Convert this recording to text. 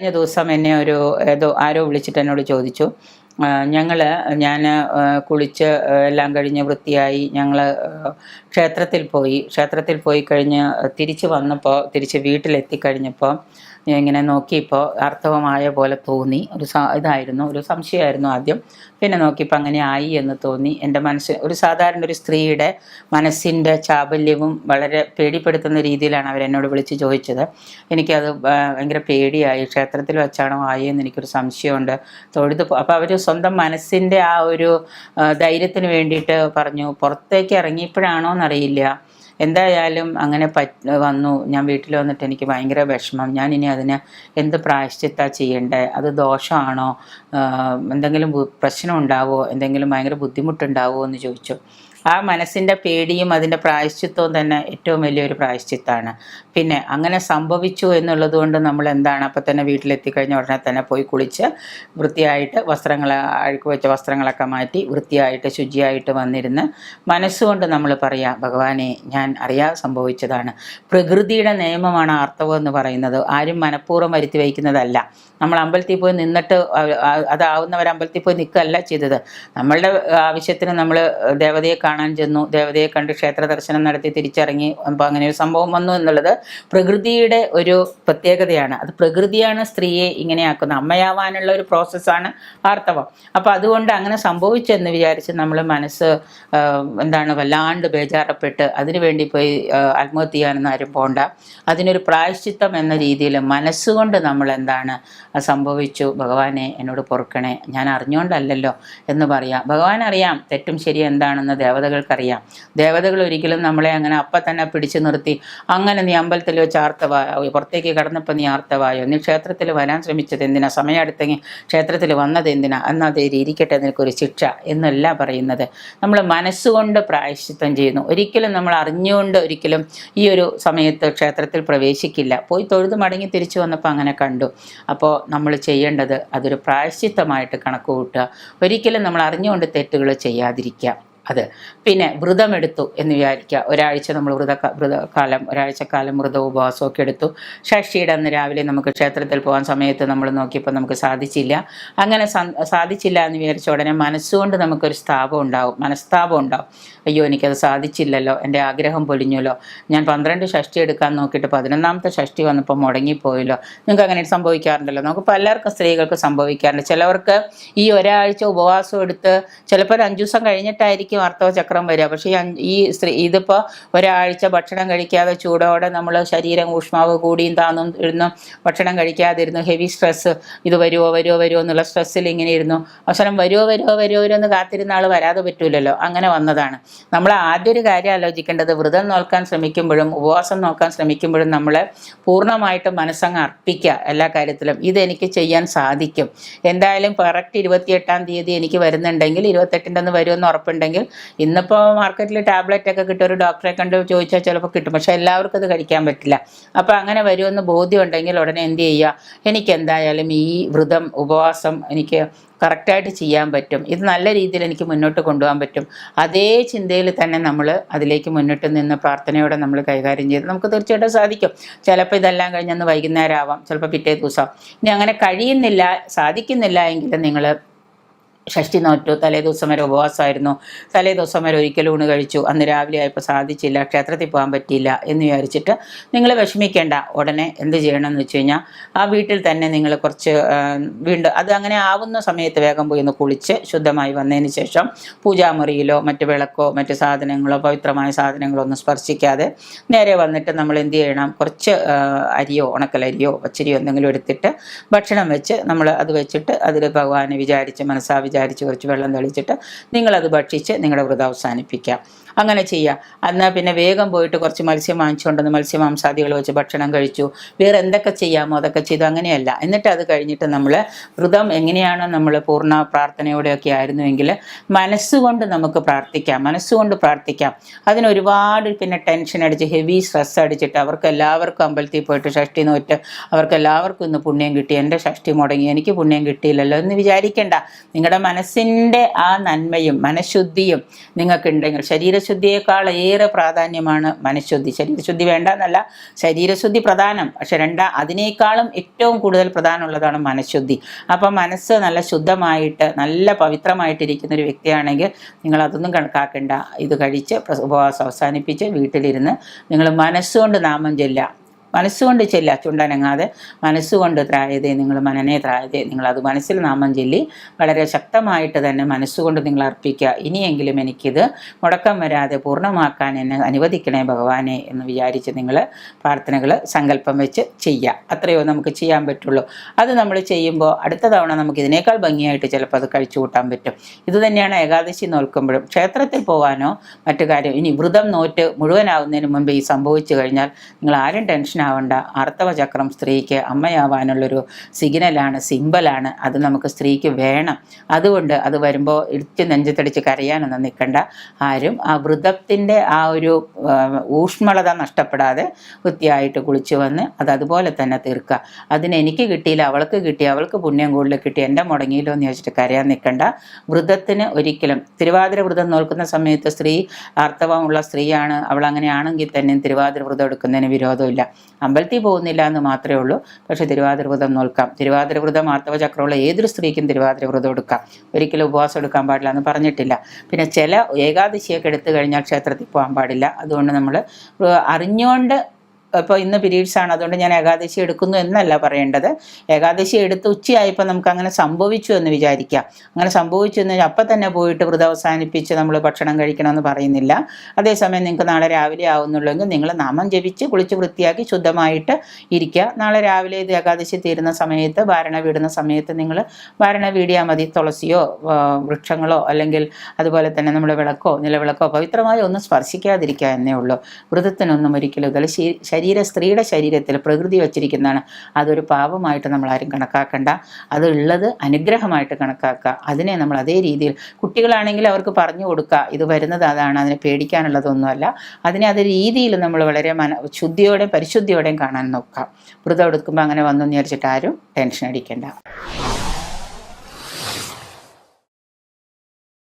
കഴിഞ്ഞ ദിവസം എന്നെ ഒരു ഏതോ ആരോ വിളിച്ചിട്ട് എന്നോട് ചോദിച്ചു. ഞങ്ങൾ ഞാൻ കുളിച്ച് എല്ലാം കഴിഞ്ഞ് വൃത്തിയായി ഞങ്ങൾ ക്ഷേത്രത്തിൽ പോയി. ക്ഷേത്രത്തിൽ പോയി കഴിഞ്ഞ് തിരിച്ച് വന്നപ്പോൾ തിരിച്ച് വീട്ടിലെത്തിക്കഴിഞ്ഞപ്പോൾ ഇങ്ങനെ നോക്കിയപ്പോൾ അർത്ഥവമായ പോലെ തോന്നി. ഒരു ഇതായിരുന്നു ഒരു സംശയമായിരുന്നു ആദ്യം. പിന്നെ നോക്കിയപ്പോൾ അങ്ങനെ ആയി എന്ന് തോന്നി. എന്റെ മനസ്സ് ഒരു സാധാരണ ഒരു സ്ത്രീയുടെ മനസ്സിന്റെ ചാബല്യവും വളരെ പേടിപ്പെടുത്തുന്ന രീതിയിലാണ് അവരെന്നോട് വിളിച്ച് ചോദിച്ചത്. എനിക്കത് ഭയങ്കര പേടിയായി. ക്ഷേത്രത്തിൽ വെച്ചാണോ ആയി എന്ന് എനിക്കൊരു സംശയമുണ്ട്. തൊഴുത് അപ്പോൾ അവർ സ്വന്തം മനസ്സിന്റെ ആ ഒരു ധൈര്യത്തിന് വേണ്ടിയിട്ട് പറഞ്ഞു. പുറത്തേക്ക് ഇറങ്ങിയപ്പോഴാണോ എന്നറിയില്ല. എന്തായാലും അങ്ങനെ വന്നു. ഞാൻ വീട്ടിൽ വന്നിട്ട് എനിക്ക് ഭയങ്കര വിഷമം. ഞാൻ ഇനി അതിന് എന്ത് പ്രായശ്ചിത്ത ചെയ്യേണ്ടേ? അത് ദോഷമാണോ? എന്തെങ്കിലും പ്രശ്നം ഉണ്ടാവോ? എന്തെങ്കിലും ഭയങ്കര ബുദ്ധിമുട്ടുണ്ടാവോ എന്ന് ചോദിച്ചു. ആ മനസ്സിന്റെ പേടിയും അതിന്റെ പ്രായശ്ചിത്വവും തന്നെ ഏറ്റവും വലിയൊരു പ്രായശ്ചിത്താണ്. പിന്നെ അങ്ങനെ സംഭവിച്ചു എന്നുള്ളത് കൊണ്ട് നമ്മൾ എന്താണ് അപ്പം തന്നെ വീട്ടിലെത്തിക്കഴിഞ്ഞ ഉടനെ തന്നെ പോയി കുളിച്ച് വൃത്തിയായിട്ട് വസ്ത്രങ്ങൾ അഴുക്ക് വെച്ച വസ്ത്രങ്ങളൊക്കെ മാറ്റി വൃത്തിയായിട്ട് ശുചിയായിട്ട് വന്നിരുന്ന് മനസ്സുകൊണ്ട് നമ്മൾ പറയാം ഭഗവാനെ ഞാൻ അറിയാതെ സംഭവിച്ചതാണ്. പ്രകൃതിയുടെ നിയമമാണ് ആർത്തവം എന്ന് പറയുന്നത്. ആരും മനഃപൂർവം വരുത്തി വയ്ക്കുന്നതല്ല. നമ്മൾ അമ്പലത്തിൽ പോയി നിന്നിട്ട് അതാവുന്നവർ അമ്പലത്തിൽ പോയി നിൽക്കുകയല്ല ചെയ്തത്. നമ്മളുടെ ആവശ്യത്തിന് നമ്മൾ ദേവതയെ കാണാൻ ചെന്നു. ദേവതയെ കണ്ട് ക്ഷേത്ര ദർശനം നടത്തി തിരിച്ചിറങ്ങി. അപ്പോൾ അങ്ങനെ ഒരു സംഭവം വന്നു എന്നുള്ളത് പ്രകൃതിയുടെ ഒരു പ്രത്യേകതയാണ്. അത് പ്രകൃതിയാണ് സ്ത്രീയെ ഇങ്ങനെയാക്കുന്നത് അമ്മയാവാനുള്ള ഒരു പ്രോസസ്സാണ് ആർത്തവം. അപ്പോൾ അതുകൊണ്ട് അങ്ങനെ സംഭവിച്ചെന്ന് വിചാരിച്ച് നമ്മൾ മനസ്സ് എന്താണ് വല്ലാണ്ട് ബേജാറപ്പെട്ട് അതിനുവേണ്ടി പോയി ആത്മഹത്യ ചെയ്യാനൊന്നും ആരും പോകണ്ട അതിനൊരു പ്രായശ്ചിത്തം എന്ന രീതിയിൽ മനസ്സുകൊണ്ട് നമ്മൾ എന്താണ് സംഭവിച്ചു. ഭഗവാനെ എന്നോട് പൊറുക്കണേ. ഞാൻ അറിഞ്ഞുകൊണ്ടല്ലല്ലോ എന്ന് പറയാം. ഭഗവാൻ അറിയാം തെറ്റും ശരി എന്താണെന്ന് ദേവതകൾക്കറിയാം. ദേവതകൾ ഒരിക്കലും നമ്മളെ അങ്ങനെ അപ്പം തന്നെ പിടിച്ചു നിർത്തി അങ്ങനെ നീ അമ്പലത്തിൽ വെച്ച് ആർത്തവായോ പുറത്തേക്ക് കടന്നപ്പോൾ നീ ആർത്തവായോ നീ ക്ഷേത്രത്തിൽ വരാൻ ശ്രമിച്ചത് എന്തിനാ സമയം അടുത്തെങ്കിൽ ക്ഷേത്രത്തിൽ വന്നത് എന്തിനാ എന്നാൽ അതേ ഇരിക്കട്ടെ നിനക്കൊരു ശിക്ഷ എന്നല്ല പറയുന്നത്. നമ്മൾ മനസ്സുകൊണ്ട് പ്രായശ്ചിത്തം ചെയ്യുന്നു. ഒരിക്കലും നമ്മൾ അറിഞ്ഞുകൊണ്ട് ഒരിക്കലും ഈ ഒരു സമയത്ത് ക്ഷേത്രത്തിൽ പ്രവേശിക്കില്ല. പോയി തൊഴുത് മടങ്ങി തിരിച്ചു വന്നപ്പോൾ അങ്ങനെ കണ്ടു. അപ്പോൾ നമ്മൾ ചെയ്യേണ്ടത് അതൊരു പ്രായശ്ചിത്തമായിട്ട് കണക്ക് കൂട്ടുക. ഒരിക്കലും നമ്മൾ അറിഞ്ഞുകൊണ്ട് തെറ്റുകൾ ചെയ്യാതിരിക്കുക. അത്. പിന്നെ വ്രതമെടുത്തു എന്ന് വിചാരിക്കുക. ഒരാഴ്ച നമ്മൾ വ്രത വ്രതകാലം ഒരാഴ്ചക്കാലം വ്രത ഉപവാസമൊക്കെ എടുത്തു. ഷഷ്ടിയുടെ അന്ന് രാവിലെ നമുക്ക് ക്ഷേത്രത്തിൽ പോകാൻ സമയത്ത് നമ്മൾ നോക്കിയപ്പോൾ നമുക്ക് സാധിച്ചില്ല. അങ്ങനെ സാധിച്ചില്ല എന്ന് വിചാരിച്ച ഉടനെ മനസ്സുകൊണ്ട് നമുക്കൊരു സ്ഥാപം ഉണ്ടാവും. മനസ്താപം ഉണ്ടാവും. അയ്യോ എനിക്കത് സാധിച്ചില്ലല്ലോ. എന്റെ ആഗ്രഹം പൊലിഞ്ഞല്ലോ. ഞാൻ പന്ത്രണ്ട് ഷഷ്ടി എടുക്കാൻ നോക്കിയിട്ട് പതിനൊന്നാമത്തെ ഷഷ്ടി വന്നപ്പോൾ മുടങ്ങിപ്പോയല്ലോ. നിങ്ങൾക്ക് അങ്ങനെ സംഭവിക്കാറുണ്ടല്ലോ. നമുക്ക് പലർക്കും സ്ത്രീകൾക്ക് സംഭവിക്കാറുണ്ട്. ചിലവർക്ക് ഈ ഒരാഴ്ച ഉപവാസം എടുത്ത് ചിലപ്പോൾ ഒരു അഞ്ചു ദിവസം കഴിഞ്ഞിട്ടായിരിക്കും ആർത്തവ ചക്രം വരിക. പക്ഷേ ഈ ഈ സ്ത്രീ ഇതിപ്പോൾ ഒരാഴ്ച ഭക്ഷണം കഴിക്കാതെ ചൂടോടെ നമ്മൾ ശരീരം ഊഷ്മാവ് കൂടിയും താന്നും ഇരുന്നു ഭക്ഷണം കഴിക്കാതിരുന്നു ഹെവി സ്ട്രെസ്സ് ഇത് വരുമോ വരുമോ വരുമോ എന്നുള്ള സ്ട്രെസ്സിൽ ഇങ്ങനെ ഇരുന്നു. അവസരം വരുമോ വരുമോ വരുമോ വരുമോ എന്ന് കാത്തിരുന്ന ആൾ വരാതെ പറ്റൂലല്ലോ. അങ്ങനെ വന്നതാണ്. നമ്മൾ ആദ്യം ഒരു കാര്യം ആലോചിക്കേണ്ടത് വ്രതം നോക്കാൻ ശ്രമിക്കുമ്പോഴും ഉപവാസം നോക്കാൻ ശ്രമിക്കുമ്പോഴും നമ്മളെ പൂർണമായിട്ടും മനസ്സങ്ങ് അർപ്പിക്കുക എല്ലാ കാര്യത്തിലും. ഇതെനിക്ക് ചെയ്യാൻ സാധിക്കും. എന്തായാലും കറക്റ്റ് ഇരുപത്തിയെട്ടാം തീയതി എനിക്ക് വരുന്നുണ്ടെങ്കിൽ ഇരുപത്തെട്ടിന്റെ ഒന്ന് വരുമെന്ന് ഉറപ്പുണ്ടെങ്കിൽ ഇന്നിപ്പോൾ മാർക്കറ്റിൽ ടാബ്ലറ്റ് ഒക്കെ കിട്ടും ഒരു ഡോക്ടറെ കണ്ട് ചോദിച്ചാൽ ചിലപ്പോൾ കിട്ടും. പക്ഷേ എല്ലാവർക്കും അത് കഴിക്കാൻ പറ്റില്ല. അപ്പോൾ അങ്ങനെ വരുമെന്ന് ബോധ്യം ഉണ്ടെങ്കിൽ ഉടനെ എന്ത് ചെയ്യുക? എനിക്ക് എന്തായാലും ഈ വ്രതം ഉപവാസം എനിക്ക് കറക്റ്റായിട്ട് ചെയ്യാൻ പറ്റും. ഇത് നല്ല രീതിയിൽ എനിക്ക് മുന്നോട്ട് കൊണ്ടുപോകാൻ പറ്റും. അതേ ചിന്തയിൽ തന്നെ നമ്മൾ അതിലേക്ക് മുന്നോട്ട് നിന്ന് പ്രാർത്ഥനയോടെ നമ്മൾ കൈകാര്യം ചെയ്ത് നമുക്ക് തീർച്ചയായിട്ടും സാധിക്കും. ചിലപ്പോൾ ഇതെല്ലാം കഴിഞ്ഞന്ന് വൈകുന്നേരം ആവാം. ചിലപ്പോൾ പിറ്റേ ദിവസം ഇനി അങ്ങനെ കഴിയുന്നില്ല സാധിക്കുന്നില്ല എങ്കിൽ നിങ്ങൾ ഷഷ്ടി നോറ്റു തലേ ദിവസം വരെ ഉപവാസമായിരുന്നു. തലേ ദിവസം വരെ ഒരിക്കലും ഊണ് കഴിച്ചു. അന്ന് രാവിലെ ആയപ്പോൾ സാധിച്ചില്ല ക്ഷേത്രത്തിൽ പോകാൻ പറ്റിയില്ല എന്ന് വിചാരിച്ചിട്ട് നിങ്ങൾ വിഷമിക്കേണ്ട. ഉടനെ എന്ത് ചെയ്യണമെന്ന് വെച്ച് കഴിഞ്ഞാൽ ആ വീട്ടിൽ തന്നെ നിങ്ങൾ കുറച്ച് വീണ്ടും അത് അങ്ങനെ ആവുന്ന സമയത്ത് വേഗം പോയി ഒന്ന് കുളിച്ച് ശുദ്ധമായി വന്നതിന് ശേഷം പൂജാമുറിയിലോ മറ്റ് വിളക്കോ മറ്റ് സാധനങ്ങളോ പവിത്രമായ സാധനങ്ങളോ ഒന്നും സ്പർശിക്കാതെ നേരെ വന്നിട്ട് നമ്മൾ എന്ത് ചെയ്യണം? കുറച്ച് അരിയോ ഉണക്കലരിയോ പച്ചരിയോ എന്തെങ്കിലും എടുത്തിട്ട് ഭക്ഷണം വെച്ച് നമ്മൾ അത് വെച്ചിട്ട് അതിൽ ഭഗവാനെ വിചാരിച്ച് മനസ്സാ വിചാരിച്ച് കുറച്ച് വെള്ളം തളിച്ചിട്ട് നിങ്ങളത് ഭക്ഷിച്ച് നിങ്ങളുടെ വ്രതം അവസാനിപ്പിക്കാം. അങ്ങനെ ചെയ്യാം. എന്നാൽ പിന്നെ വേഗം പോയിട്ട് കുറച്ച് മത്സ്യം വാങ്ങിച്ചുകൊണ്ടുവന്ന് മത്സ്യമാംസാദികൾ വെച്ച് ഭക്ഷണം കഴിച്ചു. വേറെ എന്തൊക്കെ ചെയ്യാമോ അതൊക്കെ ചെയ്തു. അങ്ങനെയല്ല. എന്നിട്ട് അത് കഴിഞ്ഞിട്ട് നമ്മൾ വ്രതം എങ്ങനെയാണ് നമ്മൾ പൂർണ പ്രാർത്ഥനയോടെയൊക്കെ ആയിരുന്നുവെങ്കിൽ മനസ്സുകൊണ്ട് നമുക്ക് പ്രാർത്ഥിക്കാം. മനസ്സുകൊണ്ട് പ്രാർത്ഥിക്കാം. അതിന് ഒരുപാട് പിന്നെ ടെൻഷൻ അടിച്ച് ഹെവി സ്ട്രെസ് അടിച്ചിട്ട് അവർക്ക് എല്ലാവർക്കും അമ്പലത്തിൽ പോയിട്ട് ഷഷ്ടി നോറ്റ് അവർക്ക് എല്ലാവർക്കും ഇന്ന് പുണ്യം കിട്ടി. എന്റെ ഷഷ്ടി മുടങ്ങി. എനിക്ക് പുണ്യം കിട്ടിയില്ലല്ലോ എന്ന് വിചാരിക്കേണ്ട. നിങ്ങളുടെ മനസ്സിന്റെ ആ നന്മയും മനഃശുദ്ധിയും നിങ്ങൾക്കുണ്ടെങ്കിൽ ശരീരശുദ്ധി ശരീരശുദ്ധിയേക്കാൾ ഏറെ പ്രാധാന്യമാണ് മനഃശുദ്ധി. ശരീരശുദ്ധി വേണ്ട എന്നല്ല ശരീരശുദ്ധി പ്രധാനം. പക്ഷെ രണ്ടാം അതിനേക്കാളും ഏറ്റവും കൂടുതൽ പ്രധാനമുള്ളതാണ് മനഃശുദ്ധി. അപ്പം മനസ്സ് നല്ല ശുദ്ധമായിട്ട് നല്ല പവിത്രമായിട്ടിരിക്കുന്ന ഒരു വ്യക്തിയാണെങ്കിൽ നിങ്ങൾ അതൊന്നും കണക്കാക്കേണ്ട. ഇത് കഴിച്ച് ഉപവാസം അവസാനിപ്പിച്ച് വീട്ടിലിരുന്ന് നിങ്ങൾ മനസ്സുകൊണ്ട് നാമം ചൊല്ലുക. മനസ്സുകൊണ്ട് ചെല്ലുക ചുണ്ടനങ്ങാതെ മനസ്സുകൊണ്ട് ത്രായതേ നിങ്ങൾ മനനെ ത്രായതേ. നിങ്ങൾ അത് മനസ്സിൽ നാമം ചൊല്ലി വളരെ ശക്തമായിട്ട് തന്നെ മനസ്സുകൊണ്ട് നിങ്ങൾ അർപ്പിക്കുക. ഇനിയെങ്കിലും എനിക്കിത് മുടക്കം വരാതെ പൂർണമാക്കാൻ എന്നെ അനുവദിക്കണേ ഭഗവാനെ എന്ന് വിചാരിച്ച് നിങ്ങൾ പ്രാർത്ഥനകൾ സങ്കല്പം വെച്ച് ചെയ്യുക. അത്രയോ നമുക്ക് ചെയ്യാൻ പറ്റുള്ളൂ. അത് നമ്മൾ ചെയ്യുമ്പോൾ അടുത്ത തവണ നമുക്ക് ഇതിനേക്കാൾ ഭംഗിയായിട്ട് ചിലപ്പോൾ അത് കഴിച്ചു കൂട്ടാൻ പറ്റും. ഇത് തന്നെയാണ് ഏകാദശി നോൽക്കുമ്പോഴും ക്ഷേത്രത്തിൽ പോകാനോ മറ്റു കാര്യം ഇനി വ്രതം നോറ്റ് മുഴുവനാവുന്നതിന് മുമ്പ് ഈ സംഭവിച്ചു കഴിഞ്ഞാൽ നിങ്ങൾ ആരും ടെൻഷൻ ആവണ്ട ആർത്തവചക്രം സ്ത്രീക്ക് അമ്മയാവാനുള്ളൊരു സിഗ്നലാണ് സിമ്പലാണ് അത് നമുക്ക് സ്ത്രീക്ക് വേണം. അതുകൊണ്ട് അത് വരുമ്പോൾ ഇടിച്ച് നെഞ്ചത്തടിച്ച് കരയാനൊന്നും നിൽക്കണ്ട ആരും ആ വൃതത്തിന്റെ ആ ഒരു ഊഷ്മളത നഷ്ടപ്പെടാതെ വൃത്തിയായിട്ട് കുളിച്ച് വന്ന് അത് അതുപോലെ തന്നെ തീർക്കുക. അതിന് എനിക്ക് കിട്ടിയില്ല അവൾക്ക് കിട്ടി അവൾക്ക് പുണ്യം കൂടുതൽ കിട്ടി എന്റെ മുടങ്ങിയില്ലോ എന്ന് ചോദിച്ചിട്ട് കരയാൻ നിൽക്കണ്ട വൃതത്തിന് ഒരിക്കലും തിരുവാതിര വ്രതം നോൽക്കുന്ന സമയത്ത് സ്ത്രീ ആർത്തവമുള്ള സ്ത്രീയാണ് അവൾ അങ്ങനെയാണെങ്കിൽ തന്നെ തിരുവാതിര വ്രതം എടുക്കുന്നതിന് വിരോധമില്ല. അമ്പലത്തിൽ പോകുന്നില്ല എന്ന് മാത്രമേ ഉള്ളൂ. പക്ഷേ തിരുവാതിര വ്രതം നോൽക്കാം. തിരുവാതിര വ്രതം ആർത്തവ ചക്രമുള്ള ഏതൊരു സ്ത്രീക്കും തിരുവാതിര വ്രതം എടുക്കാം. ഒരിക്കലും ഉപവാസം എടുക്കാൻ പാടില്ല എന്ന് പറഞ്ഞിട്ടില്ല. പിന്നെ ചില ഏകാദശിയൊക്കെ എടുത്തു കഴിഞ്ഞാൽ ക്ഷേത്രത്തിൽ പോകാൻ പാടില്ല. അതുകൊണ്ട് നമ്മൾ അറിഞ്ഞുകൊണ്ട് ഇപ്പോൾ ഇന്ന് പീരീഡ്സ് ആണ് അതുകൊണ്ട് ഞാൻ ഏകാദശി എടുക്കുന്നു എന്നല്ല പറയേണ്ടത്. ഏകാദശി എടുത്ത് ഉച്ചയായപ്പോൾ നമുക്ക് അങ്ങനെ സംഭവിച്ചു എന്ന് വിചാരിക്കാം. അങ്ങനെ സംഭവിച്ചു എന്ന് അപ്പം തന്നെ പോയിട്ട് വ്രതം അവസാനിപ്പിച്ച് നമ്മൾ ഭക്ഷണം കഴിക്കണമെന്ന് പറയുന്നില്ല. അതേസമയം നിങ്ങൾക്ക് നാളെ രാവിലെ ആവുന്നുള്ളെങ്കിൽ നിങ്ങൾ നാമം ജപിച്ച് കുളിച്ച് വൃത്തിയാക്കി ശുദ്ധമായിട്ട് ഇരിക്കുക. നാളെ രാവിലെ ഇത് ഏകാദശി തീരുന്ന സമയത്ത് വാരണ വീടുന്ന സമയത്ത് നിങ്ങൾ വാരണ വീടിയാൽ മതി. തുളസിയോ വൃക്ഷങ്ങളോ അല്ലെങ്കിൽ അതുപോലെ തന്നെ നമ്മുടെ വിളക്കോ നിലവിളക്കോ പവിത്രമായി ഒന്നും സ്പർശിക്കാതിരിക്കുക എന്നേ ഉള്ളൂ. വ്രതത്തിനൊന്നും ഒരിക്കലും ഇതിൽ ശരീര സ്ത്രീയുടെ ശരീരത്തിൽ പ്രകൃതി വച്ചിരിക്കുന്നതാണ്. അതൊരു പാപമായിട്ട് നമ്മൾ ആരും കണക്കാക്കണ്ട. അത് ഉള്ളത് അനുഗ്രഹമായിട്ട് കണക്കാക്കുക. അതിനെ നമ്മൾ അതേ രീതിയിൽ കുട്ടികളാണെങ്കിൽ അവർക്ക് പറഞ്ഞു കൊടുക്കുക. ഇത് വരുന്നത് അതാണ് അതിനെ പേടിക്കാനുള്ളതൊന്നുമല്ല. അതിനെ അത് രീതിയിൽ നമ്മൾ വളരെ മന ശുദ്ധിയോടെയും പരിശുദ്ധിയോടെയും കാണാൻ നോക്കുക. വ്രതം എടുക്കുമ്പോൾ അങ്ങനെ വന്നു എന്ന് വിചാരിച്ചിട്ട് ആരും ടെൻഷൻ അടിക്കേണ്ട.